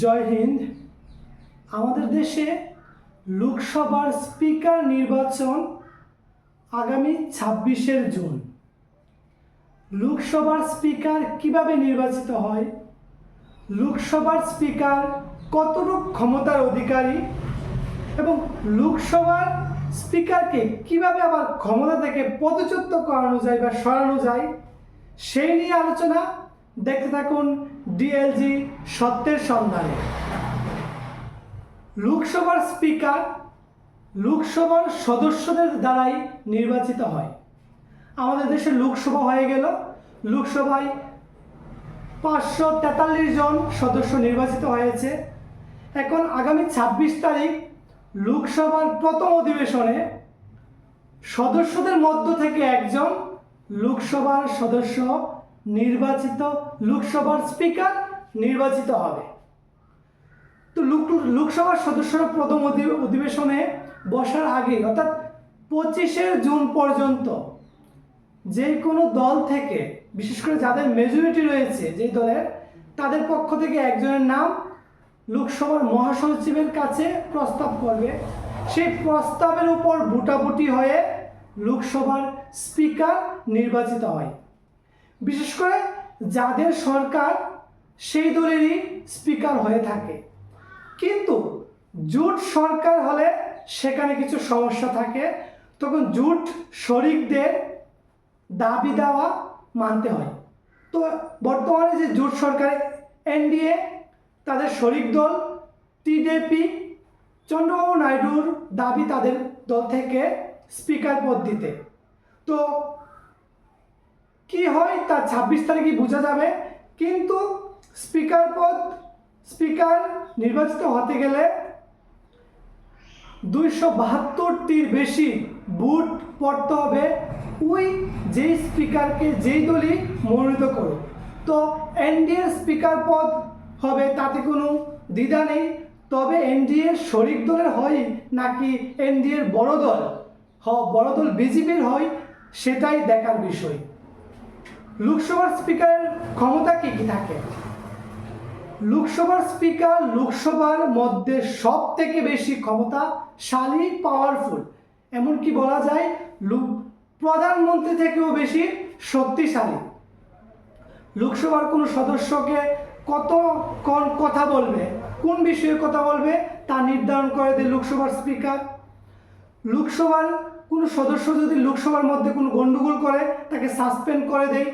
জয় হিন্দ। আমাদের দেশে লোকসভার স্পিকার নির্বাচন আগামী ছাব্বিশের জুন। লোকসভার স্পিকার কীভাবে নির্বাচিত হয়? লোকসভার স্পিকার কতটুকু ক্ষমতার অধিকারী? এবং লোকসভার স্পিকারকে কীভাবে আবার ক্ষমতা থেকে পদচ্যুত করানো যায় বা সরানো যায়, সেই নিয়ে আলোচনা দেখতে থাকুন ডিএলজি সত্যের সন্ধানে। লোকসভার স্পিকার লোকসভার সদস্যদের দ্বারাই নির্বাচিত হয়। আমাদের দেশে লোকসভা হয়ে গেল। লোকসভায় পাঁচশো তেতাল্লিশ জন সদস্য নির্বাচিত হয়েছে। এখন আগামী ছাব্বিশ তারিখ লোকসভার প্রথম অধিবেশনে সদস্যদের মধ্য থেকে একজন লোকসভার সদস্য নির্বাচিত লোকসভার স্পিকার নির্বাচিত হবে। তো লোক লোকসভার সদস্যরা প্রথম অধি- অধিবেশনে বসার আগে অর্থাৎ পঁচিশে জুন পর্যন্ত যে কোনো দল থেকে, বিশেষ করে যাদের মেজরিটি রয়েছে যে দলের, তাদের পক্ষ থেকে একজনের নাম লোকসভার মহাসচিবের কাছে প্রস্তাব করবে। সেই প্রস্তাবের উপর ভোটাভুটি হয়ে লোকসভার স্পিকার নির্বাচিত হয়। বিশেষ করে যাদের সরকার সেই দলেরই স্পিকার হয়ে থাকে। কিন্তু জোট সরকার হলে সেখানে কিছু সমস্যা থাকে, তখন জোট শরিকদের দাবি দেওয়া মানতে হয়। তো বর্তমানে যে জোট সরকার, এনডিএ, তাদের শরিক দল, টিডিপি, চন্দ্রবাবু নাইডুর দাবি তাদের দল থেকে স্পিকার পদ দিতে। তো কি হয় তা ছাব্বিশ তারিখে বোঝা যাবে। কিন্তু স্পিকার পদ, স্পিকার নির্বাচিত হতে গেলে দুইশো বাহাত্তরটির বেশি বুট পড়তে হবে। ওই যেই স্পিকারকে যেই দলই মনোনীত করুক। তো এনডিএর স্পিকার পদ হবে, তাতে কোনো দ্বিধা নেই। তবে এনডিএর শরিক দলের হয় নাকি এনডিএর বড় দল? হ, বড় দল বিজেপির হয়, সেটাই দেখার বিষয়। লোকসভার স্পিকারের ক্ষমতা কি কি থাকে? লোকসভার স্পিকার লোকসভার মধ্যে সব থেকে বেশি ক্ষমতাশালী পাওয়ারফুল এমনকি বলা যায় প্রধানমন্ত্রী থেকেও বেশি শক্তিশালী। লোকসভার কোনো সদস্যকে কত কোন কথা বলবে, কোন বিষয়ে কথা বলবে, তা নির্ধারণ করে দেয় লোকসভার স্পিকার। লোকসভার কোনো সদস্য যদি লোকসভার মধ্যে কোনো গণ্ডগোল করে, তাকে সাসপেন্ড করে দেয়।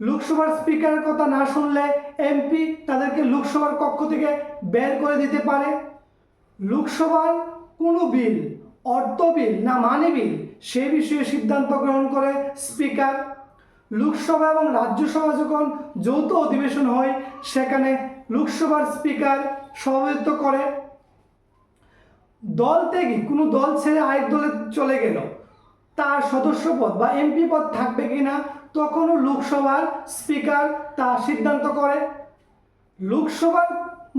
লোকসভার স্পিকারের কথা না শুনলে এমপি তাদেরকে লোকসভার কক্ষ থেকে বের করে দিতে পারে। লোকসভার কোনো বিল অর্থ বিল না মানে বিল, সে বিষয়ে সিদ্ধান্ত গ্রহণ করে স্পিকার। লোকসভা এবং রাজ্যসভা যখন যৌথ অধিবেশন হয়, সেখানে লোকসভার স্পিকার সভাপতিত্ব করে। দল থেকে কোনো দল ছেড়ে আরেক দলে চলে গেল। তার সদস্য পদ বা এমপি পদ থাকবে কিনা তখনও লোকসভার স্পিকার তা সিদ্ধান্ত করে। লোকসভার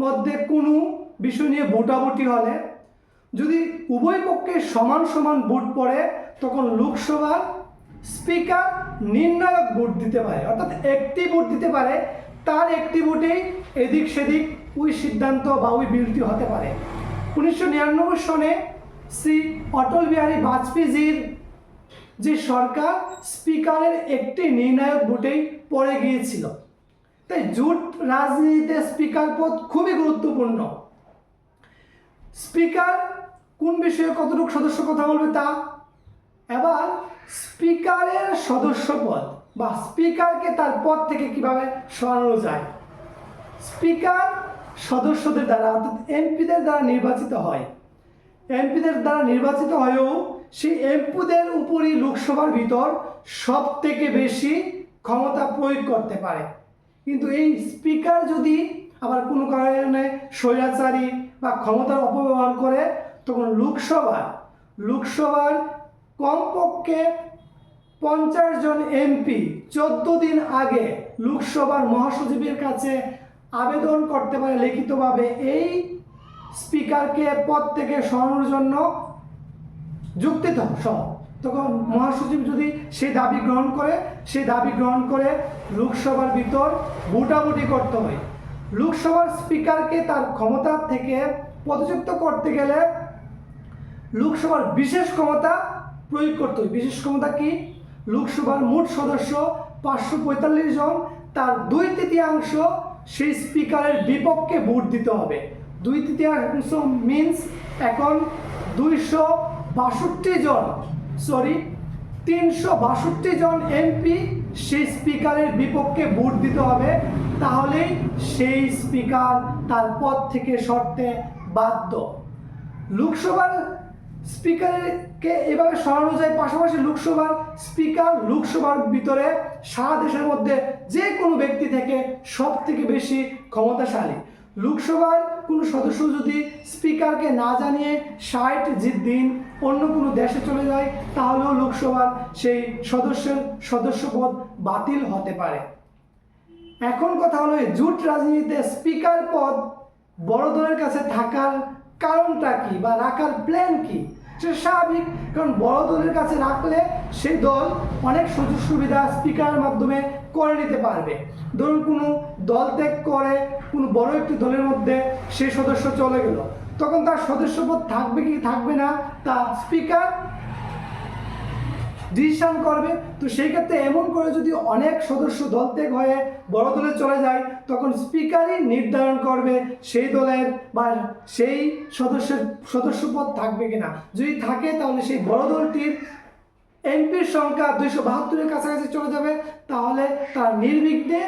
মধ্যে কোনো বিষয় নিয়ে ভোটাভুটি হলে, যদি উভয় পক্ষে সমান সমান ভোট পড়ে, তখন লোকসভার স্পিকার নির্ণায়ক ভোট দিতে পারে, অর্থাৎ একটি ভোট দিতে পারে, তার একটি ভোটেই এদিক সেদিক ওই সিদ্ধান্ত বা ওই বিলটি হতে পারে। উনিশশো নিরানব্বই সনে শ্রী অটল বিহারী বাজপেয়ীজির যে সরকার স্পিকারের একটি নির্ণায়ক ভোটেই পড়ে গিয়েছিল। তাই জোট রাজনীতিতে স্পিকার পদ খুবই গুরুত্বপূর্ণ। স্পিকার কোন বিষয়ে কতটুকু সদস্য কথা বলবে তা? এবার স্পিকারের সদস্য পদ বা স্পিকারকে তার পদ থেকে কীভাবে সরানো যায়? স্পিকার সদস্যদের দ্বারা, অর্থাৎ এমপিদের দ্বারা নির্বাচিত হয়। এমপিদের দ্বারা নির্বাচিত হয়েও সেই এমপিদের উপরই লোকসভার ভিতর সব থেকে বেশি ক্ষমতা প্রয়োগ করতে পারে। কিন্তু এই স্পিকার যদি আবার কোনো কারণে স্বৈরাচারী বা ক্ষমতার অপব্যবহার করে, তখন লোকসভা লোকসভার কমপক্ষে পঞ্চাশ জন এমপি চোদ্দ দিন আগে লোকসভার মহাসচিবের কাছে আবেদন করতে পারে লিখিতভাবে এই স্পিকারকে পদ থেকে সরানোর জন্য যুক্তি সহ তখন মহাসচিব যদি সে দাবি গ্রহণ করে সেই দাবি গ্রহণ করে লোকসভার ভিতর ভোটাভুটি করতে হয়। লোকসভার স্পিকারকে তার ক্ষমতা থেকে পদচ্যুত করতে গেলে লোকসভার বিশেষ ক্ষমতা প্রয়োগ করতে হবে বিশেষ ক্ষমতা কি? লোকসভার মোট সদস্য পাঁচশো পঁয়তাল্লিশ জন, তার দুই তৃতীয়াংশ সেই স্পিকারের বিপক্ষে ভোট দিতে হবে। দুই তৃতীয়াংশ মিন্স এখন দুইশো বাষট্টি জন সরি তিনশো বাষট্টি জন এমপি সেই স্পিকারের বিপক্ষে ভোট দিতে হবে। তাহলেই সেই স্পিকার তার পদ থেকে সরতে বাধ্য। লোকসভার স্পিকারকে এভাবে সরানো যায়, পাশাপাশি লোকসভার স্পিকার লোকসভার ভিতরে সারা দেশের মধ্যে যে কোনো ব্যক্তি থেকে সব থেকে বেশি ক্ষমতাশালী। লোকসভার কোনো সদস্য যদি স্পিকারকে না জানিয়ে ষাট দিন অন্য কোনো দেশে চলে যায়, তাহলেও লোকসভার সেই সদস্যের সদস্যপদ বাতিল হতে পারে। এখন কথা হলো জুট রাজনীতিতে স্পিকার পদ বড় দলের কাছে থাকার কারণটা কি বা রাখার প্ল্যান কি? সেটা স্বাভাবিক, কারণ বড় দলের কাছে রাখলে সেই দল অনেক সুযোগ সুবিধা স্পিকারের মাধ্যমে করে নিতে পারবে। ধরুন কোনো দল ত্যাগ করে, কোনো বড় একটি দলের মধ্যে সেই সদস্য চলে গেল। তখন তার সদস্যপদ থাকবে কি থাকবে না, তা স্পিকার ডিসিশন করবে। তো সেই ক্ষেত্রে এমন করে যদি অনেক সদস্য দল ত্যাগ হয়ে বড় দলে চলে যায়, তখন স্পিকারই নির্ধারণ করবে সেই দলের বা সেই সদস্যের সদস্যপদ থাকবে কিনা। যদি থাকে, তাহলে সেই বড় দলটির এমপির সংখ্যা দুইশো বাহাত্তরের কাছাকাছি চলে যাবে, তাহলে তার নির্বিঘ্নে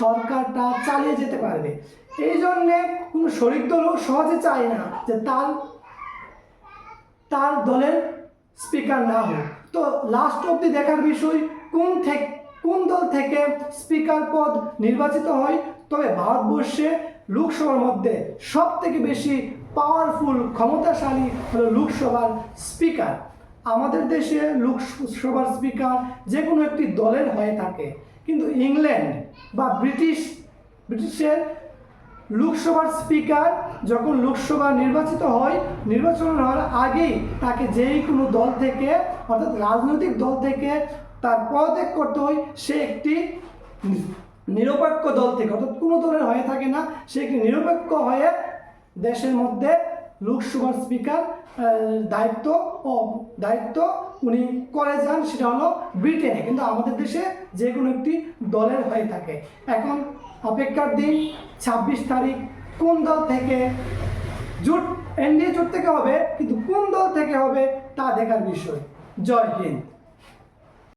সরকারটা চালিয়ে যেতে পারবে। এই জন্যে কোনো শরিক দলও সহজে চায় না যে তার তার দলের স্পিকার না হোক। তো লাস্ট অবধি দেখার বিষয়, কোন থেকে কোন দল থেকে স্পিকার পদ নির্বাচিত হয়? তবে ভারতবর্ষে লোকসভার মধ্যে সব থেকে বেশি পাওয়ারফুল ক্ষমতাশালী হলো লোকসভার স্পিকার আমাদের দেশে লোকসভার স্পিকার যে কোনো একটি দলের হয়ে থাকে। কিন্তু ইংল্যান্ড বা ব্রিটিশ, ব্রিটিশের লোকসভার স্পিকার যখন লোকসভা নির্বাচিত হয় নির্বাচন হওয়ার আগেই তাকে যেই কোনো দল থেকে, অর্থাৎ রাজনৈতিক দল থেকে তার পদত্যাগ করতে হয়। সে একটি নিরপেক্ষ দল থেকে, অর্থাৎ কোনো দলের হয়ে থাকে না। সে একটি নিরপেক্ষ হয়ে দেশের মধ্যে লোকসভার স্পিকার দায়িত্ব ও দায়িত্ব উনি করে যান, সেটা হলো ব্রিটেনে। কিন্তু আমাদের দেশে যে কোনো একটি দলের হয়ে থাকে। এখন অপেক্ষার দিন ছাব্বিশ তারিখ। কোন দল থেকে জোট, এনডিএ জোট থেকে হবে, কিন্তু কোন দল থেকে হবে তা দেখার বিষয়। জয় হিন্দ।